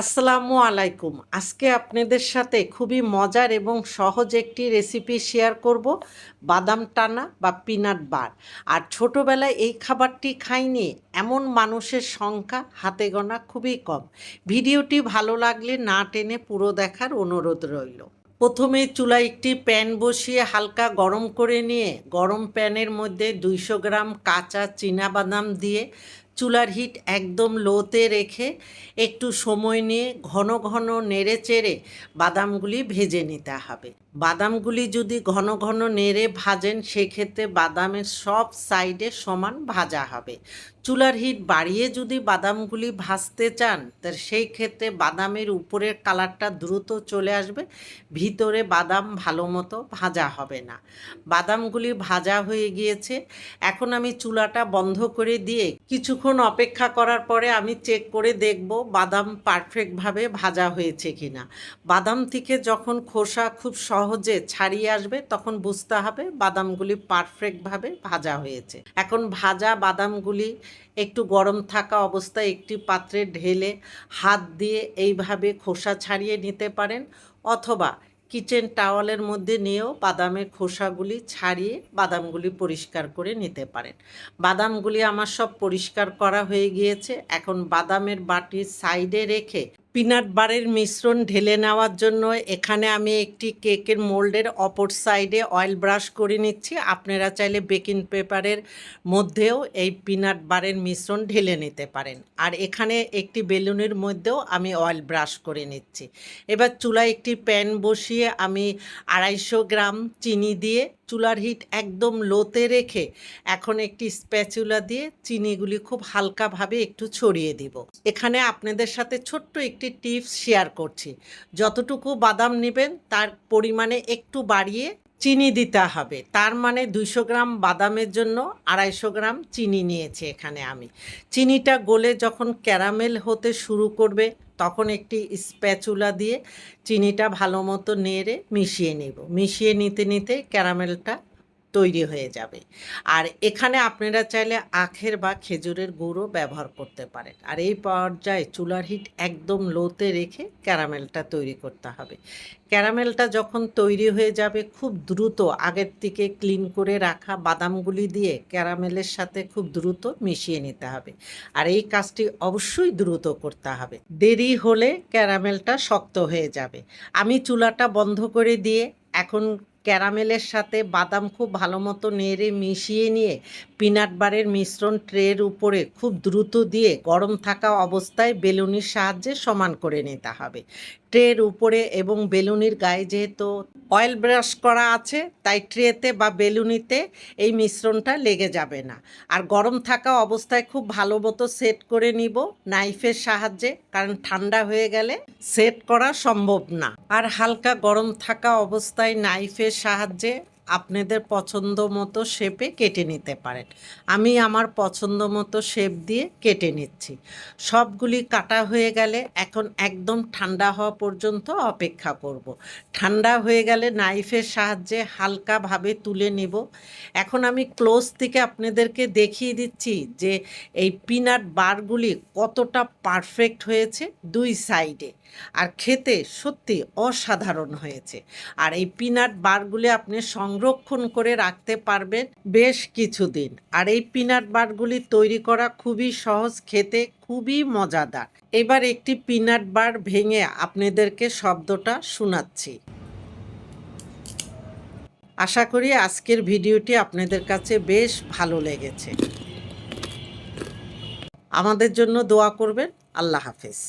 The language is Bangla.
আসসালামু আলাইকুম। আজকে আপনাদের সাথে খুবই মজার এবং সহজ একটি রেসিপি শেয়ার করব, বাদাম টানা বা পিনাট বার আর ছোটোবেলায় এই খাবারটি খাইনি, এমন মানুষের সংখ্যা হাতে গোনা খুবই কম। ভিডিওটি ভালো লাগলে না টেনে পুরো দেখার অনুরোধ রইল। প্রথমে চুলায় একটি প্যান বসিয়ে হালকা গরম করে নিয়ে, গরম প্যানের মধ্যে দুইশো গ্রাম কাঁচা বাদাম দিয়ে চুলার হিট একদম লোতে রেখে একটু সময় নিয়ে ঘন ঘন নেড়ে চেড়ে বাদামগুলি ভেজে নিতে হবে। বাদামগুলি যদি ঘন ঘন নেড়ে ভাজেন, সেক্ষেত্রে বাদামের সব সাইডে সমান ভাজা হবে। চুলার হিট বাড়িয়ে যদি বাদামগুলি ভাজতে চান, তা সেই ক্ষেত্রে বাদামের উপরের কালারটা দ্রুত চলে আসবে, ভিতরে বাদাম ভালো মতো ভাজা হবে না। বাদামগুলি ভাজা হয়ে গিয়েছে। এখন আমি চুলাটা বন্ধ করে দিয়ে কিছুক্ষণ অপেক্ষা করার পরে আমি চেক করে দেখব বাদাম পারফেক্টভাবে ভাজা হয়েছে কিনা। বাদাম থেকে যখন খোসা খুব সহজে ছাড়িয়ে আসবে তখন বুঝতে হবে বাদামগুলি পারফেক্টভাবে ভাজা হয়েছে। এখন ভাজা বাদামগুলি একটু গরম থাকা অবস্থায় একটি পাত্রে ঢেলে হাত দিয়ে এইভাবে খোসা ছাড়িয়ে নিতে পারেন অথবা কিচেন টাওয়ালের মধ্যে নিয়েও বাদামের খোসাগুলি ছাড়িয়ে বাদামগুলি পরিষ্কার করে নিতে পারেন। বাদামগুলি আমার সব পরিষ্কার করা হয়ে গিয়েছে। এখন বাদামের বাটির সাইডে রেখে পিনাট বারের মিশ্রণ ঢেলে নেওয়ার জন্য এখানে আমি একটি কেকের মোল্ডের অপর সাইডে অয়েল ব্রাশ করে নিচ্ছি। আপনারা চাইলে বেকিং পেপারের মধ্যেও এই পিনাট বারের মিশ্রণ ঢেলে নিতে পারেন। আর এখানে একটি বেলুনের মধ্যেও আমি অয়েল ব্রাশ করে নিচ্ছি। এবার চুলায় একটি প্যান বসিয়ে আমি আড়াইশো গ্রাম চিনি দিয়ে চুলার হিট একদম লোতে রেখে এখন একটি স্প্যাচুলা দিয়ে চিনিগুলি খুব হালকাভাবে একটু ছড়িয়ে দিব। এখানে আপনাদের সাথে ছোট্ট একটি টিপস শেয়ার করছি। যতটুকু বাদাম নেবেন তার পরিমাণে একটু বাড়িয়ে চিনি দিতে হবে। তার মানে দুইশো গ্রাম বাদামের জন্য আড়াইশো গ্রাম চিনি নিয়েছি এখানে আমি। চিনিটা গলে যখন ক্যারামেল হতে শুরু করবে, তখন একটি স্প্যাচুলা দিয়ে চিনিটা ভালো মতো নেড়ে মিশিয়ে নেব। মিশিয়ে নিতে নিতে ক্যারামেলটা তৈরি হয়ে যাবে। আর এখানে আপনারা চাইলে আখের বা খেজুরের গুঁড়ো ব্যবহার করতে পারেন। আর এই পর্যায়ে চুলার হিট একদম লোতে রেখে ক্যারামেলটা তৈরি করতে হবে। ক্যারামেলটা যখন তৈরি হয়ে যাবে, খুব দ্রুত আগের থেকে ক্লিন করে রাখা বাদামগুলি দিয়ে ক্যারামেলের সাথে খুব দ্রুত মিশিয়ে নিতে হবে। আর এই কাজটি অবশ্যই দ্রুত করতে হবে। দেরি হলে ক্যারামেলটা শক্ত হয়ে যাবে। আমি চুলাটা বন্ধ করে দিয়ে এখন ক্যারামেলের সাথে বাদাম খুব ভালো মতো নেড়ে মিশিয়ে নিয়ে পিনাট বারের মিশ্রণ ট্রের উপরে খুব দ্রুত দিয়ে গরম থাকা অবস্থায় বেলুনির সাহায্যে সমান করে নিতে হবে। ট্রের উপরে এবং বেলুনির গায়ে যেহেতু অয়েল ব্রাশ করা আছে, তাই ট্রেতে বা বেলুনিতে এই মিশ্রণটা লেগে যাবে না। আর গরম থাকা অবস্থায় খুব ভালো মতো সেট করে নিব নাইফের সাহায্যে, কারণ ঠান্ডা হয়ে গেলে সেট করা সম্ভব না। আর হালকা গরম থাকা অবস্থায় নাইফের সাহায্যে আপনাদের পছন্দ মতো শেপে কেটে নিতে পারেন। আমি আমার পছন্দ মতো শেপ দিয়ে কেটে নিচ্ছি। সবগুলি কাটা হয়ে গেলে এখন একদম ঠান্ডা হওয়া পর্যন্ত অপেক্ষা করব। ঠান্ডা হয়ে গেলে নাইফের সাহায্যে হালকাভাবে তুলে নিব। এখন আমি ক্লোজ থেকে আপনাদেরকে দেখিয়ে দিচ্ছি যে এই পিনাট বারগুলি কতটা পারফেক্ট হয়েছে দুই সাইডে আর খেতে সত্যি অসাধারণ হয়েছে। আর এই পিনাট বারগুলি আপনি সংরক্ষণ করে রাখতে পারবেন বেশ কিছুদিন। আর এই পিনাট বারগুলি তৈরি করা খুবই সহজ, খেতে খুবই মজাদার। এবার একটি পিনাট বার ভেঙে আপনাদেরকে শব্দটা শোনাচ্ছি। আশা করি আজকের ভিডিওটি আপনাদের কাছে বেশ ভালো লেগেছে। আমাদের জন্য দোয়া করবেন। আল্লাহ হাফেজ।